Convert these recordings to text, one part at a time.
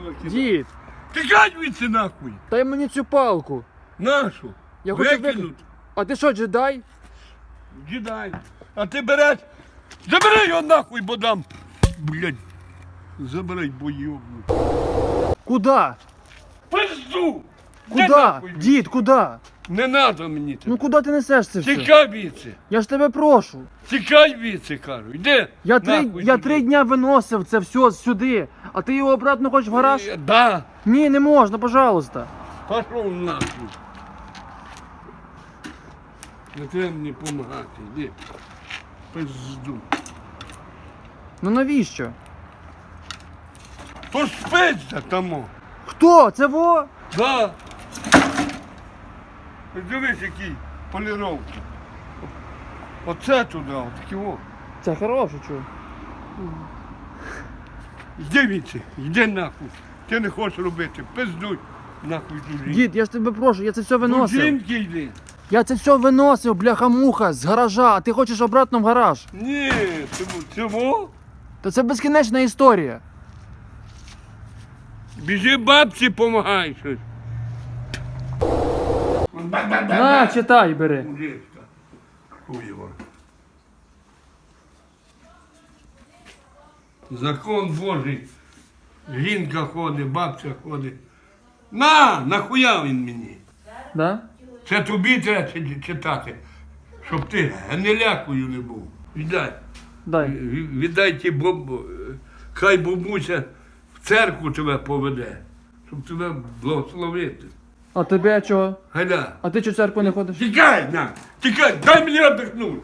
викидати. Дід, Тікай звідси нахуй! дай мені цю палку. Нашу! Я хочу викинути. А ти що, джедай? Дідай! А ти береш! Забери його нахуй, бо дам! Блядь! Забирай бойовну. Куда? Пизду! Де Куда? нахуй? Дід, куда? Не надо мені це. Ну куди ти несеш це все? Тікай віце! Я ж тебе прошу. Тікай віце, кажу. Йди! Я три, нахуй я три дня виносив це все сюди, а ти його обратно хочеш в гараж? Е, Да! Ні, не можна, пожалуйста. Пошов нахуй. Не треба мені допомагати, йди. Пизду. Ну навіщо? То ж пизда тому. Хто? Це во? Да. Ось Дивись, який поліровки. Оце туди, отакі о. Це хороше, чого? Йди віці, йди нахуй. Ти не хочеш робити, пиздуй нахуй туди. Дід, я ж тебе прошу, я це все До виносив. жінки йди. Я це все виносив, бляха-муха, з гаража, а ти хочеш обратно в гараж. Ні, цьому, цьому. То це безкінечна історія. Біжи бабці, помагай щось. На, читай, бери. Мужичка. Закон Божий. Жінка ходить, бабця ходить. На, нахуя він мені? Да? Це тобі треба читати, щоб ти гнилякою не був. Віддай. Дай. Віддай ті боб... хай бабуся в церкву тебе поведе, щоб тебе благословити. А тебе чого? Гайда. А ти чого в церкву не ходиш? Тікай на! Тікай! Дай мені віддихнути!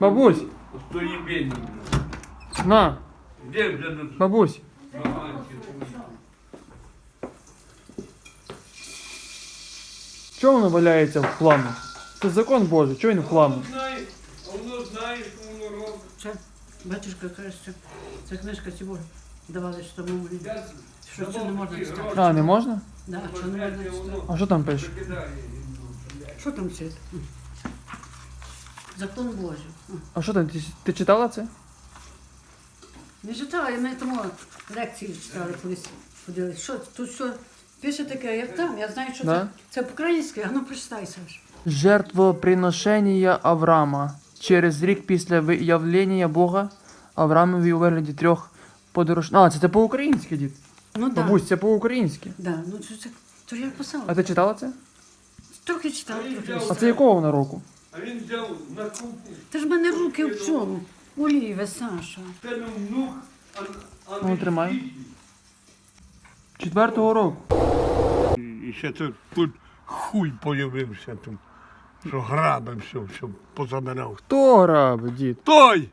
Бабусь, Стої бідні. на, Де до бабусь. баганки? Чого воно валяється в хламі? Це закон Божий, чого він в хламі? знає, воно знає, що воно робить. Це батюшка каже, що це книжка цього давали, що тому Я що це не можна читати. А, не можна? Да, що не можна читати. А що там пише? кидаю. Що там це? Закон Божий. А що там? Ти, ти читала це? Не читала, ми тому лекції читали колись. Що тут що пише таке, як там, я знаю, що Да? це. Це по-українськи, а ну прочитай, Саш. Жертвоприношення Авраама. Через рік після виявлення Бога Авраамові у вигляді трьох подорож... А, це, це по-українськи, дід. Ну так. Бабусь, це по-українськи. Да, ну це, це, то я писала. А ти читала це? Трохи читала, трохи А це якого вона року? А він взяв на купу. Та ж в мене руки в цьому. Оліве, Саша. Це не внук, а, а Ну, не тримай. Четвертого року. І ще тут, тут хуй появився тут, що грабив все, що позабирав. Хто грабить, дід? Той!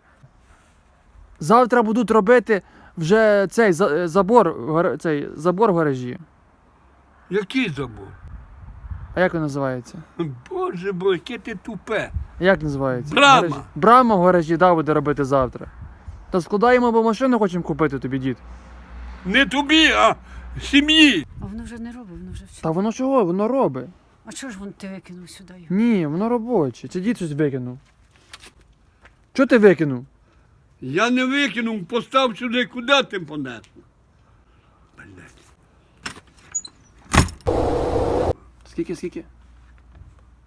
Завтра будуть робити вже цей за- е, забор, в гар- цей забор в гаражі. Який забув? А як він називається? Боже бо, яке ти тупе. Як називається? Брама. В гаражі. Брама в гаражі, да, буде робити завтра. Та складаємо, бо машину хочемо купити тобі, дід. Не тобі, а сім'ї. А воно вже не робить, воно вже все. Та воно чого? Воно робить. А чого ж він ти викинув сюди його? Ні, воно робоче. Це дід щось викинув. Чого ти викинув? Я не викинув, постав сюди, куди ти понес? Блять. Скільки, скільки?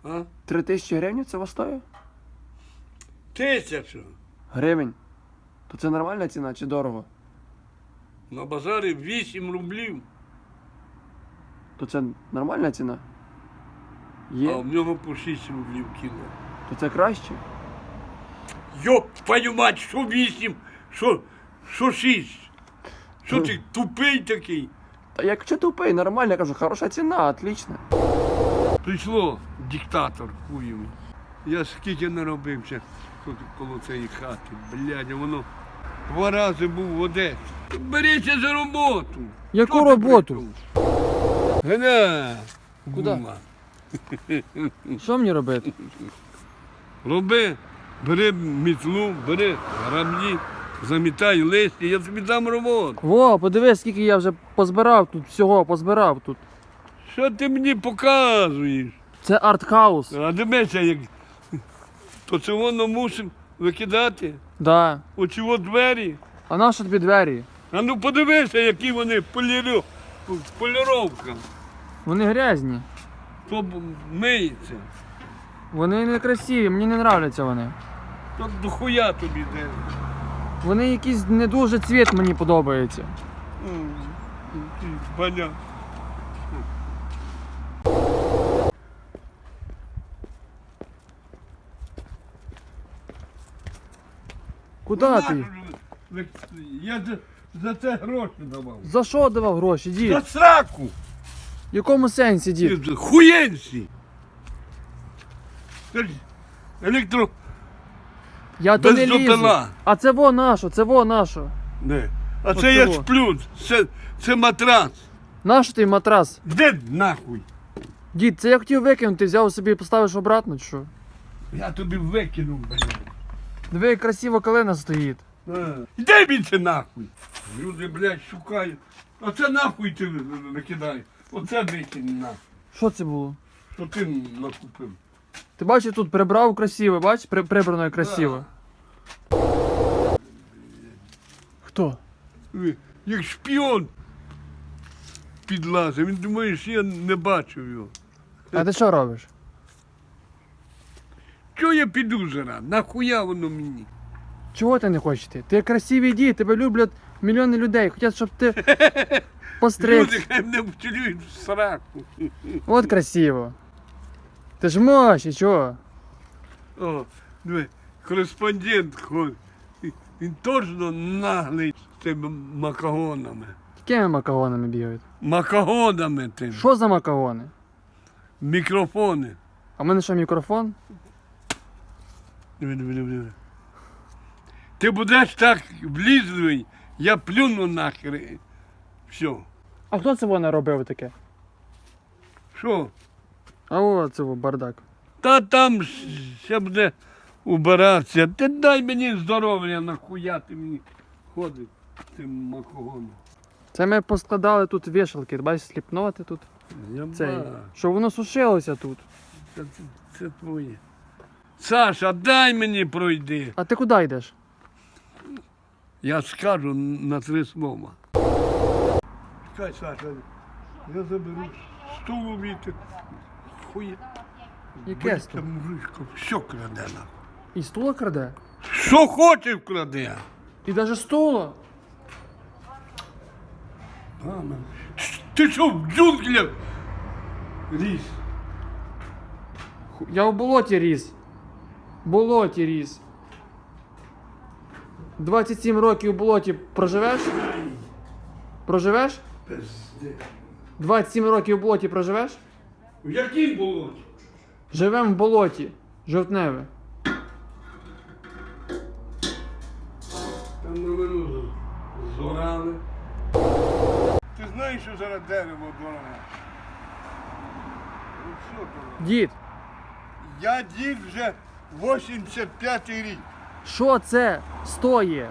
А? Три тисячі гривень це востою? Тисячу. Гривень. То це нормальна ціна чи дорого? На базарі 8 рублів, То це нормальна ціна? а в нього по 6 рублів кіло. То це краще? Йоп, твою мать, що 8, що, що 6? Що ти тупий такий? Та якщо тупий, нормально, я кажу, хороша ціна, отлично. Прийшло диктатор хуєвий. Я скільки наробився тут коло цієї хати. Блядь, воно два рази був в Одесі. Беріться за роботу. Яку ти роботу? прийшов? Гля. Куда? гума. Що мені робити? Роби, бери мітлу, бери граблі, замітай листя, я тобі дам роботу. Во, подивись, скільки я вже позбирав тут всього, позбирав тут. Що ти мені показуєш? Це артхаус. А дивися, як то це воно мусив викидати. Да. От двері. А на що тобі двері? А ну подивися, які вони полірю, поліровка. Вони грязні. То миється. Вони не красиві, мені не нравляться вони. То дохуя тобі де. Вони якийсь не дуже цвіт мені подобається. Понятно. Куди Ну, ти? Я за, за це гроші давав. За що давав гроші, дід? За сраку! В якому сенсі, дід? Хуєнці! Електро... Я то без не лізу. А це во нащо, це во нащо. Не. А це я во. сплю, це, це матрас. Нащо ти матрас? Де нахуй? Дід, це я хотів викинути, взяв собі і поставиш обратно, чи що? Я тобі викинув, блядь. Диви, як красиво калина стоїть. А. Де він це нахуй? Люди, блядь, шукають. Оце нахуй ти викидай. Оце викинь нахуй. Що це було? Що ти накупив? Ти бачиш, тут прибрав красиво, бачиш, При, прибрано і красиво. Хто? Як шпіон підлазив. Він думає, що я не бачив його. А ти що робиш? Чого я піду зараз? Нахуя воно мені? Чого ти не хочеш йти? Ти красивий дід, тебе люблять мільйони людей. Хотять, щоб ти постриг. Люди хай мене втілюють в сраку. От красиво. Ти ж можеш, чого? О, диви, кореспондент ходить. Він точно наглий з тими макагонами. Якими макагонами бігають? Макагонами тими. Що за макагони? Мікрофони. А в мене що мікрофон? Диви, диви, диви, диви. Ти будеш так влізливий, я плюну нахер. Все. А хто це вона робив таке? Що? А о, це бардак. Та там ще буде убиратися. Ти дай мені здоров'я, нахуя ти мені ходить тим макогоном. Це ми поскладали тут вішалки, бачиш, сліпноти тут. Це, щоб воно сушилося тут. Це, це, це твоє. Саша, дай мені пройди. А ти куди йдеш? Я скажу на три слова. Чекай, Саша, я заберу стулу віти. Хує. Яке стул? мужичко, все краде нахуй. І стула краде? Що хоче вкраде. І навіть стула. Мама. Ти що в джунглях? Ху- Я в болоті ріс. В болоті ріс. 27 років в болоті проживеш? Проживеш? Пизди. 27 років в болоті проживеш? В якій болоті? Живем в болоті. Жовтневе. Там новину з- зорали. Ти знаєш, що зараз дерево дороге? Ну що дороге? Дід, Я дід вже 85 рік. що це стоїть?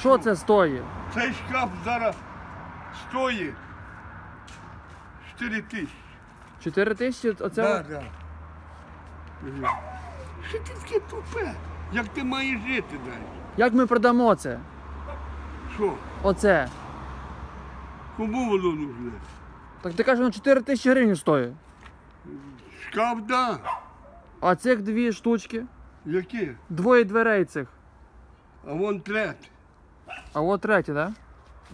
Що це стоїть? Цей шкаф зараз стоїть 4 тисячі. 4 тисячі оце? Да, от? да. Що ти таке тупе? Як ти маєш жити далі? Як ми продамо це? Що? Оце. Кому воно нужне? Так ти кажеш, воно 4 тисячі гривень стоїть. Шкаф, да. А цих дві штучки, Які? двоє дверей цих. А вон третій. А от третє, так? Да?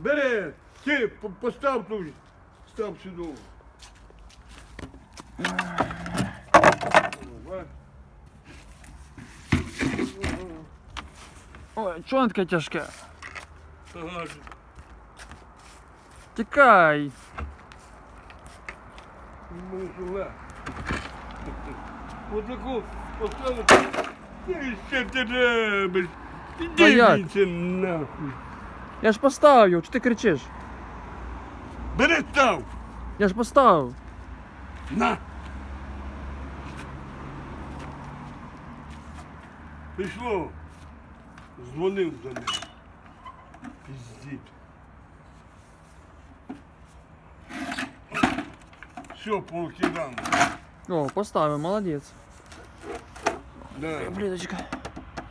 Бери, ти по- постав тут, став сюди. Ой, чого воно таке тяжке? ага. Тікай. Жуле. Отаку поставити. Ти що ти робиш? Та як? Іди це нахуй. Я ж поставив його, чи ти кричиш? Бери став. Я ж поставив. На. Пішло. Дзвонив за ним. Піздіть. Все, полкидам. О, поставив, молодець. Да. Блідочка.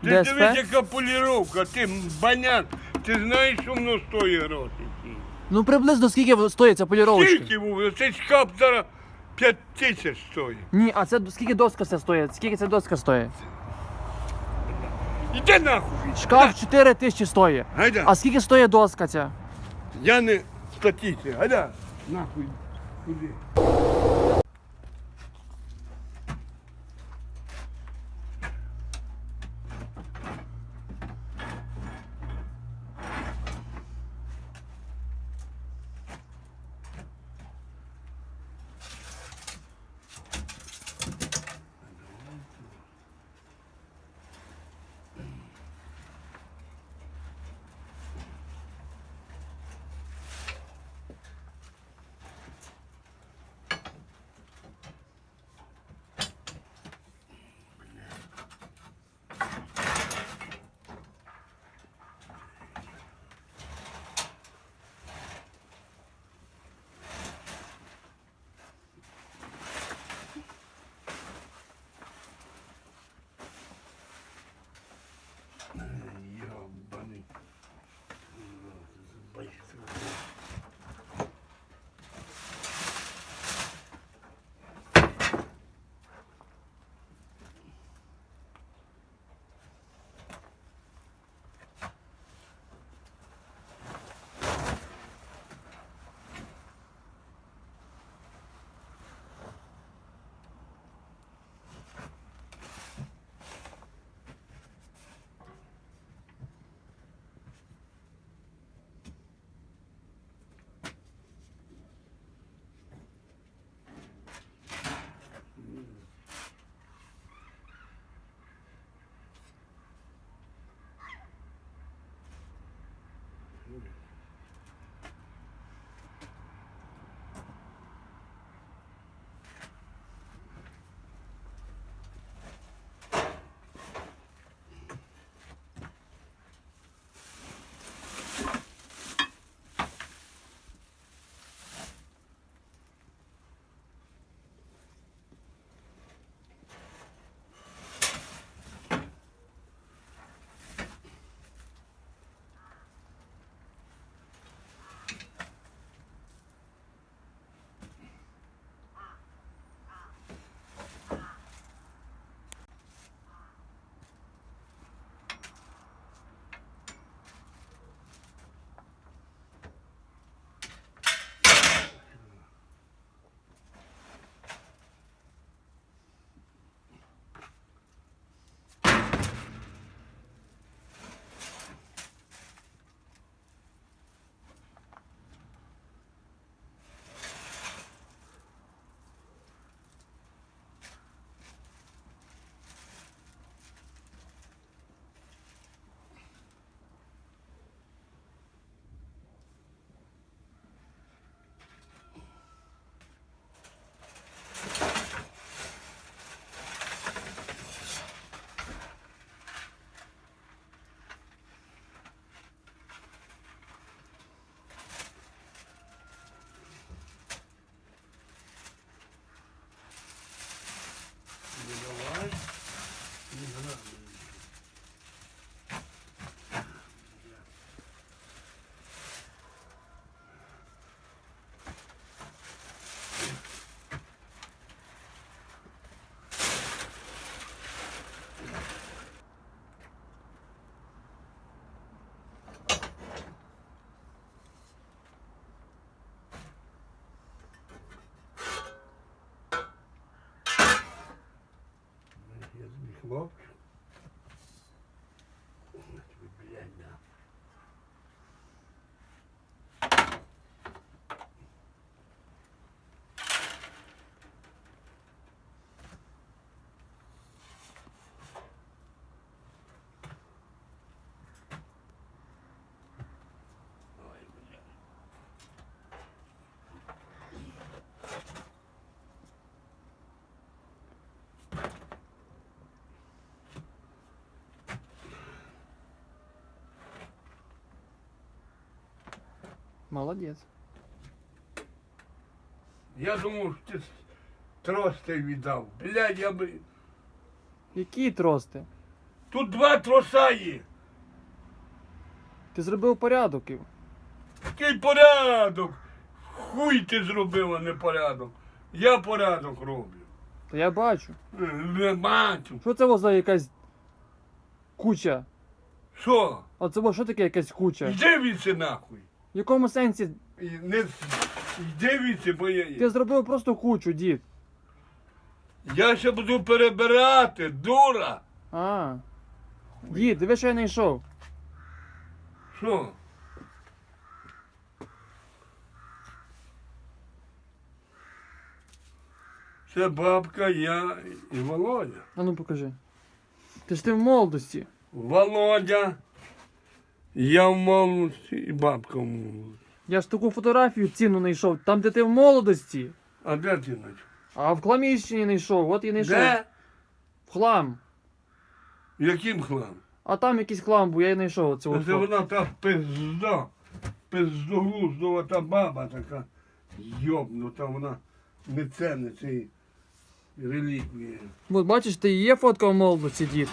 Ти ДСП? дивись, яка поліровка, ти баняк. Ти знаєш, що воно стоїть гроші? ці? Ну приблизно скільки стоїть ця поліровочка? Скільки був? Цей шкаф зараз 5 тисяч стоїть. Ні, а це скільки доска ця стоїть? Скільки ця доска стоїть? Іди нахуй. Шкаф 4 тисячі стоїть. Гайда. А скільки стоїть доска ця? Я не статічний. Гайда. Нахуй. Куди? Я тобі хлопчик. Я тобі, блядь, дам. Ой, блядь. Молодець. Я думав, що ти трости віддав. Блядь, я би. Які трости? Тут два троса є. Ти зробив порядок. Ів. такий порядок. Хуй ти зробив, а не порядок. Я порядок роблю. Та я бачу. Не бачу. Що це за якась куча? Що? А це що таке якась куча? Йди нахуй. В якому сенсі? І Не... Йди віці, бо я... Ти зробив просто кучу, дід. Я ще буду перебирати, дура. А. Дід, диви, що я знайшов. Що? Це бабка, я і Володя. А ну покажи. Ти ж ти в молодості. Володя. Я в молодості і бабка в молодості. Я ж таку фотографію цінну знайшов, там, де ти в молодості. А де ти наче? А в хламіщині знайшов, от і знайшов. Де? В хлам. Яким хлам? А там якийсь хлам був, я і знайшов оце. Це вона та пизда. Пиздоглуздова та баба така. Йобнута, вона не ценить цієї реліквії. От бачиш, ти і є фотка в молодості, дід.